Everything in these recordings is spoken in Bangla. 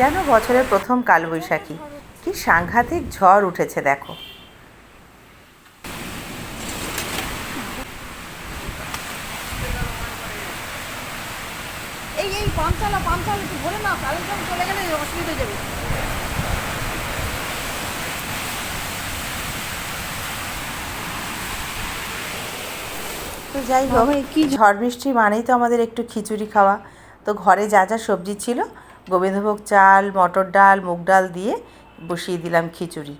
যেন বছরের প্রথম কালবৈশাখী। কি সাংঘাতিক ঝড় উঠেছে দেখো। এই এই চালা চালা একটু বলে না কালেকশন চলে গেলে অসুবিধা যাবে। তো যাই হোক কি ঝড় বৃষ্টি মানেই তো আমাদের একটু খিচুড়ি খাওয়া। তো ঘরে যা যা সবজি ছিল গোবিন্দভোগ চাল, মটর ডাল, মুগ ডাল দিয়ে বসিয়ে দিলাম খিচুড়ি।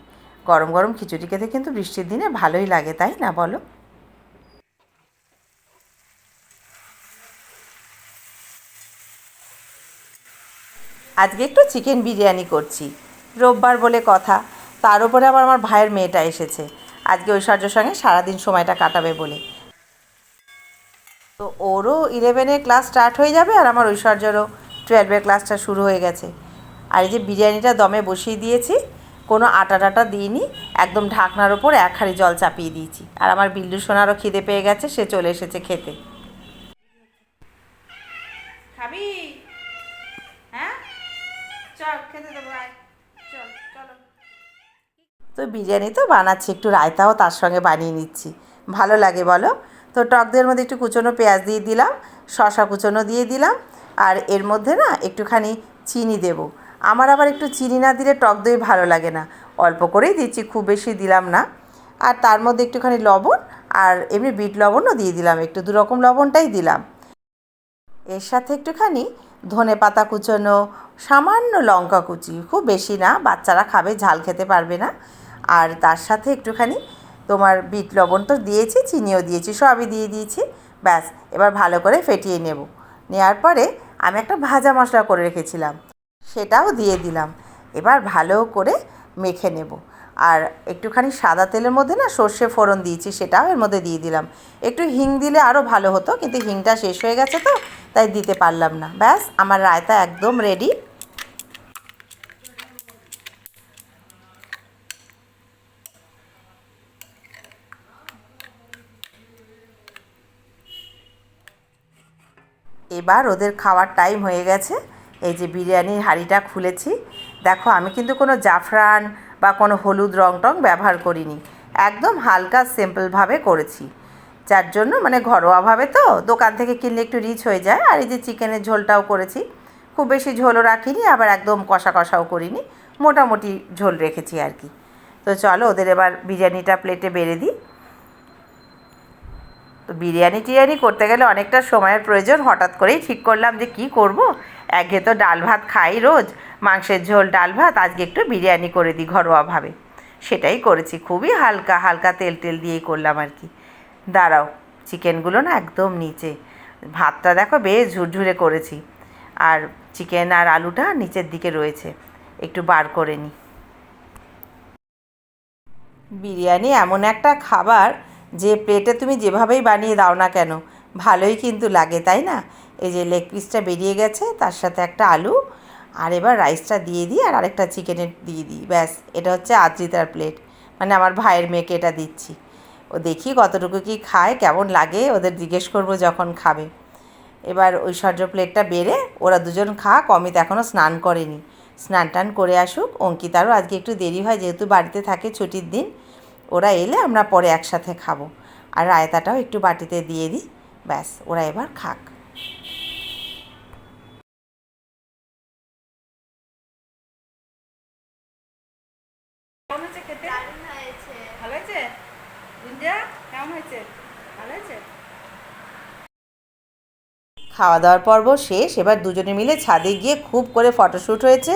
গরম গরম খিচুড়ি খেতে কিন্তু বৃষ্টির দিনে ভালোই লাগে, তাই না বলো? আজকে একটু চিকেন বিরিয়ানি করছি। রোববার বলে কথা, তার উপরে আবার আমার ভাইয়ের মেয়েটা এসেছে। আজকে ঐশ্বর্যর সঙ্গে সারাদিন সময়টা কাটাবে বলে। তো ওরও ইলেভেনের ক্লাস স্টার্ট হয়ে যাবে আর আমার ঐশ্বর্যরও। টুয়েলভের ক্লাসটা শুরু হয়ে গেছে। আর এই যে বিরিয়ানিটা দমে বসিয়ে দিয়েছি কোনো আটা টাটা দিইনি একদম ঢাকনার ওপর এক হাঁড়ি জল চাপিয়ে দিয়েছি। আর আমার বিল্লু সোনারও খিদে পেয়ে গেছে সে চলে এসেছে খেতে। খাবি? হ্যাঁ? চল খেতে দেবো চল চলো। তো বিরিয়ানি তো বানাচ্ছি একটু রায়তাও তার সঙ্গে বানিয়ে নিচ্ছি। ভালো লাগে বলো? তো টক দইয়ের মধ্যে একটু কুচনো পেঁয়াজ দিয়ে দিলাম শশা কুচনো দিয়ে দিলাম, আর এর মধ্যে না একটুখানি চিনি দেব। আমার আবার একটু চিনি না দিলে টক দই ভালো লাগে না। অল্প করেই দিচ্ছি, খুব বেশি দিলাম না। আর তার মধ্যে একটুখানি লবণ, আর এমনি বিট লবণও দিয়ে দিলাম, একটু দু রকম লবণটাই দিলাম। এর সাথে একটুখানি ধনে পাতা কুচোনো, সামান্য লঙ্কা কুচি, খুব বেশি না, বাচ্চারা খাবে, ঝাল খেতে পারবে না। আর তার সাথে একটুখানি তোমার বিট লবণ তো দিয়েছি, চিনিও দিয়েছি, সবই দিয়ে দিয়েছি, ব্যাস, এবার ভালো করে ফেটিয়ে নেব। নেওয়ার পরে আমি একটা ভাজা মশলা করে রেখেছিলাম, সেটাও দিয়ে দিলাম। এবার ভালো করে মেখে নেব। আর একটুখানি সাদা তেলের মধ্যে না সর্ষে ফোড়ন দিয়েছি, সেটাও এর মধ্যে দিয়ে দিলাম। একটু হিং দিলে আরও ভালো হতো, কিন্তু হিংটা শেষ হয়ে গেছে তো, তাই দিতে পারলাম না। ব্যাস, আমার রায়তা একদম রেডি এবার ওদের খাওয়ার টাইম হয়ে গেছে। এই যে বিরিয়ানির হাঁড়িটা খুলেছি। দেখো, আমি কিন্তু কোনো জাফরান বা কোনো হলুদ রং টং ব্যবহার করিনি। একদম হালকা সিম্পলভাবে করেছি। যার জন্য মানে ঘরোয়াভাবে তো দোকান থেকে কিনলে একটু রিচ হয়ে যায়। আর এই যে চিকেনের ঝোলটাও করেছি। খুব বেশি ঝোলও রাখিনি, আবার একদম কষা কষাও করিনি। মোটামুটি ঝোল রেখেছি আর কি। তো চলো, ওদের এবার বিরিয়ানিটা প্লেটে বেড়ে দিই। তো বিরিয়ানি টিরিয়ানি করতে গেলে অনেকটা সময়ের প্রয়োজন। হঠাৎ করেই ঠিক করলাম যে কি করব? একে তো ডাল ভাত খাই রোজ। মাংসের ঝোল, ডাল ভাত, আজকে একটু বিরিয়ানি করে দিই ঘরোয়াভাবে। সেটাই করেছি। খুবই হালকা হালকা তেল তেল দিয়েই করলাম আর কি। দাঁড়াও, চিকেনগুলো না একদম নিচে। ভাতটা দেখো বেশ ঝুরঝুরে করেছি। আর চিকেন আর আলুটা নিচের দিকে রয়েছে। একটু বার করে নিই বিরিয়ানি এমন একটা খাবার যে প্লেটে তুমি যেভাবেই বানিয়ে দাও না কেন, ভালোই কিন্তু লাগে, তাই না? এই যে লেগ পিসটা বেরিয়ে গেছে, তার সাথে একটা আলু, আর এবার রাইসটা দিয়ে দিই, আর আরেকটা চিকেনের দিয়ে দিই, ব্যাস, এটা হচ্ছে আদ্রিতার প্লেট মানে আমার ভাইয়ের মেয়েকে এটা দিচ্ছি। ও দেখি কতটুকু কি খায়, কেমন লাগে, ওদের জিজ্ঞেস করব যখন খাবে। এবার ঐশ্বর্য প্লেটটা বেড়ে, ওরা দুজন খাক, অমিত এখনও স্নান করেনি। স্নান টান করে আসুক, অঙ্কিতারও আজকে একটু দেরি হয়, যেহেতু বাড়িতে থাকে ছুটির দিন ওরা এলে আমরা পরে একসাথে খাব। আর রায়তাটাও একটু বাটিতে দিয়ে দিই। ব্যাস ওরা এবার খাক। খাওয়া দাওয়ার পর্ব শেষ। এবার দুজনে মিলে ছাদে গিয়ে খুব করে ফটোশ্যুট হয়েছে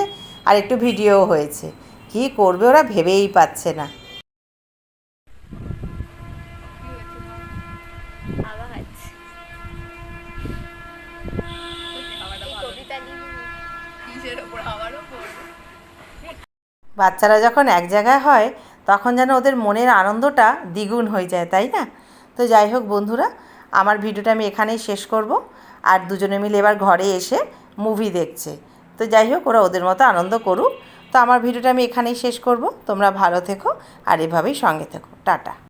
আর একটু ভিডিও হয়েছে। কি করবে ওরা ভেবেই পাচ্ছে না। বাচ্চারা যখন এক জায়গায় হয়, তখন যেন ওদের মনের আনন্দটা দ্বিগুণ হয়ে যায়, তাই না? তো যাই হোক বন্ধুরা, আমার ভিডিওটা আমি এখানেই শেষ করব। আর দুজনে মিলে এবার ঘরে এসে মুভি দেখছে। তো যাই হোক, ওরা ওদের মতো আনন্দ করুক। তো আমার ভিডিওটা আমি এখানেই শেষ করব। তোমরা ভালো থেকো, আর এভাবেই সঙ্গে থেকো। টাটা।